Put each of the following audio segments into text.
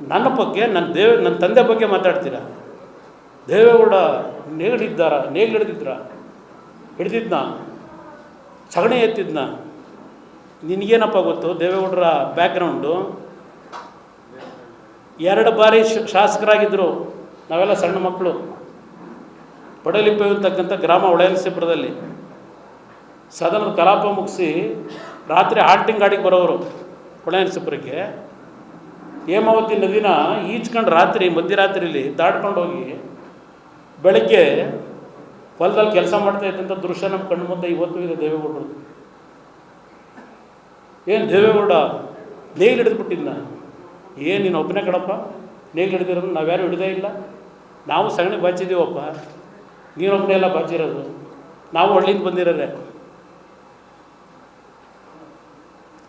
ನನ್ನ ಬಗ್ಗೆ, ನನ್ನ ದೇವ, ನನ್ನ ತಂದೆ ಬಗ್ಗೆ ಮಾತಾಡ್ತೀರಾ? ದೇವೇಗೌಡ ನೇಗಿಡಿದ್ದಾರ ನೇಗಿಲು ಹಿಡಿದಿದ್ರ ಹಿಡಿದಿದ್ನ? ಸಗಣಿ ಎತ್ತಿದ್ನ? ನಿನಗೇನಪ್ಪ ಗೊತ್ತು? ದೇವೇಗೌಡರ ಬ್ಯಾಕ್ಗ್ರೌಂಡು ಎರಡು ಬಾರಿ ಶಾಸಕರಾಗಿದ್ದರು ನಾವೆಲ್ಲ ಸಣ್ಣ ಮಕ್ಕಳು. ಪಡಲಿಪ್ಪೆ ಅಂತಕ್ಕಂಥ ಗ್ರಾಮ ಒಳಯನಸೀಪುರದಲ್ಲಿ ಸದನದ ಕಲಾಪ ಮುಗಿಸಿ ರಾತ್ರಿ ಹಾಲ್ಟಿಂಗ್ ಗಾಡಿಗೆ ಬರೋರು ಹೊಳೆನರಸೀಪುರಕ್ಕೆ ಹೇಮಾವತಿ ನದಿನ ಈಜ್ಕೊಂಡು ರಾತ್ರಿ ಮಧ್ಯರಾತ್ರಿಯಲ್ಲಿ ದಾಟ್ಕೊಂಡು ಹೋಗಿ ಬೆಳಗ್ಗೆ ಹೊಲದಲ್ಲಿ ಕೆಲಸ ಮಾಡ್ತಾ ಇದ್ದಂಥ ದೃಶ್ಯ ನಮ್ಮ ಕಣ್ಣು ಮುಂದೆ ಇವತ್ತು ಇದೆ ದೇವೇಗೌಡರು. ಏನು ದೇವೇಗೌಡ ನೇಗಿಲು ಹಿಡಿದ್ಬಿಟ್ಟಿದ್ನ? ಏನು ನೀನು ಒಬ್ಬನೇ ಕಣಪ್ಪ? ನೇಗಿಲು ಹಿಡಿದಿರೋದು ನಾವ್ಯಾರು ಹಿಡಿದೇ ಇಲ್ಲ? ನಾವು ಸಗಣಿ ಬಾಚಿದ್ದೀವಪ್ಪ. ನೀನೊಬ್ಬನೇ ಎಲ್ಲ ಬಾಚಿರೋದು. ನಾವು ಹಳ್ಳಿಯಿಂದ ಬಂದಿರೋರೆ.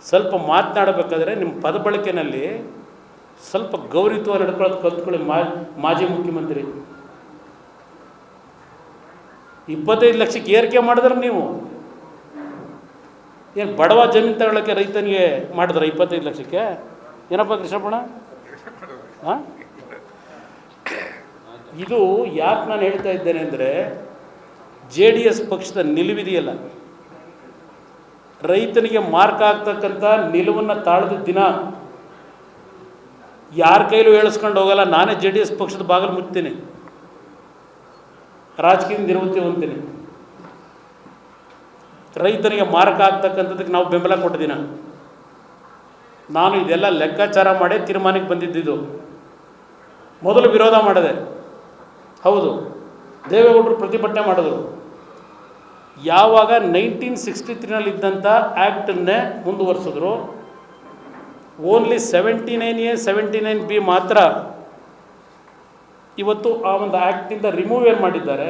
ಸ್ವಲ್ಪ ಮಾತನಾಡಬೇಕಾದ್ರೆ ನಿಮ್ಮ ಪದ ಬಳಕೆನಲ್ಲಿ ಸ್ವಲ್ಪ ಗೌರವಿತ್ವ ನಡ್ಕೊಳ್ಳೋದು ಕಲ್ತ್ಕೊಳ್ಳಿ ಮಾಜಿ ಮುಖ್ಯಮಂತ್ರಿ. ಇಪ್ಪತ್ತೈದು ಲಕ್ಷಕ್ಕೆ ಏರಿಕೆ ಮಾಡಿದ್ರೆ ನೀವು. ಏನು ಬಡವ ಜಮೀನು ತಗೊಳ್ಳೋಕ್ಕೆ ರೈತನಿಗೆ ಮಾಡಿದ್ರೆ ಇಪ್ಪತ್ತೈದು ಲಕ್ಷಕ್ಕೆ? ಏನಪ್ಪ ಕೃಷ್ಣಪ್ಪಣ ಹಾಂ ಇದು ಯಾಕೆ ನಾನು ಹೇಳ್ತಾ ಇದ್ದೇನೆ ಅಂದರೆ ಜೆ ಡಿ ಎಸ್ ಪಕ್ಷದ ನಿಲುವಿದೆಯಲ್ಲ. ರೈತನಿಗೆ ಮಾರ್ಕ್ ಆಗ್ತಕ್ಕಂಥ ನಿಲುವನ್ನು ತಾಳದ ದಿನ. ಯಾರ ಕೈಲೂ ಹೇಳಿಸ್ಕೊಂಡು ಹೋಗಲ್ಲ, ನಾನೇ ಜೆ ಡಿ ಎಸ್ ಪಕ್ಷದ ಬಾಗಿಲು ಮುಚ್ತೀನಿ ರಾಜಕೀಯ ನಿವೃತ್ತಿ ಹೊಂದ್ತೀನಿ. ರೈತನಿಗೆ ಮಾರಕ ಆಗ್ತಕ್ಕಂಥದ್ದಕ್ಕೆ ನಾವು ಬೆಂಬಲ ಕೊಟ್ಟಿದ್ದೀನ ನಾನು ಇದೆಲ್ಲ ಲೆಕ್ಕಾಚಾರ ಮಾಡಿ ತೀರ್ಮಾನಕ್ಕೆ ಬಂದಿದ್ದಿದ್ದು. ಮೊದಲು ವಿರೋಧ ಮಾಡಿದೆ. ಹೌದು, ದೇವೇಗೌಡರು ಪ್ರತಿಭಟನೆ ಮಾಡಿದ್ರು. ಯಾವಾಗ ನೈನ್ಟೀನ್ ಸಿಕ್ಸ್ಟಿ ತ್ರೀನಲ್ಲಿದ್ದಂಥ ಆ್ಯಕ್ಟನ್ನೇ ಮುಂದುವರಿಸಿದ್ರು. Only seventy nine A seventy nine B ಮಾತ್ರ ಇವತ್ತು ಆ ಒಂದು ಆ್ಯಕ್ಟಿಂದ ರಿಮೂವ್ ಏನು ಮಾಡಿದ್ದಾರೆ?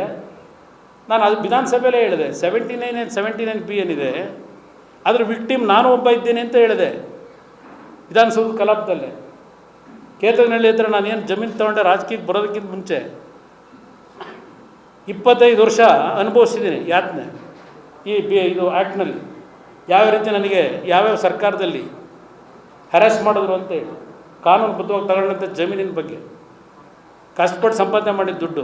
ನಾನು ಅದು ವಿಧಾನಸಭೆಯಲ್ಲೇ ಹೇಳಿದೆ. Seventy nine and seventy nine B ಏನಿದೆ, ಅದ್ರ ವಿಕ್ಟಿಮ್ ನಾನು ಒಬ್ಬ ಇದ್ದೇನೆ ಅಂತ ಹೇಳಿದೆ. ವಿಧಾನಸೌಧ ಕಲಾಪದಲ್ಲೇ. ಕೇತನಹಳ್ಳಿ ಹತ್ರ ಏನು ಜಮೀನು ತೊಗೊಂಡೆ ರಾಜಕೀಯಕ್ಕೆ ಬರೋದಕ್ಕಿಂತ ಮುಂಚೆ ಇಪ್ಪತ್ತೈದು ವರ್ಷ ಅನುಭವಿಸಿದ್ದೀನಿ ಯಾತನೆ ಈ ಬಿ ಇದು ಆ್ಯಕ್ಟ್ನಲ್ಲಿ ಯಾವ ರೀತಿ ನನಗೆ, ಯಾವ್ಯಾವ ಸರ್ಕಾರದಲ್ಲಿ ಹ್ಯಾರಾಸ್ ಮಾಡಿದ್ರು ಅಂತ ಹೇಳಿ ಕಾನೂನು ಬದ್ಧವಾಗಿ ತಗೊಂಡಂಥ ಜಮೀನಿನ ಬಗ್ಗೆ ಕಷ್ಟಪಟ್ಟು ಸಂಪಾದನೆ ಮಾಡಿದ ದುಡ್ಡು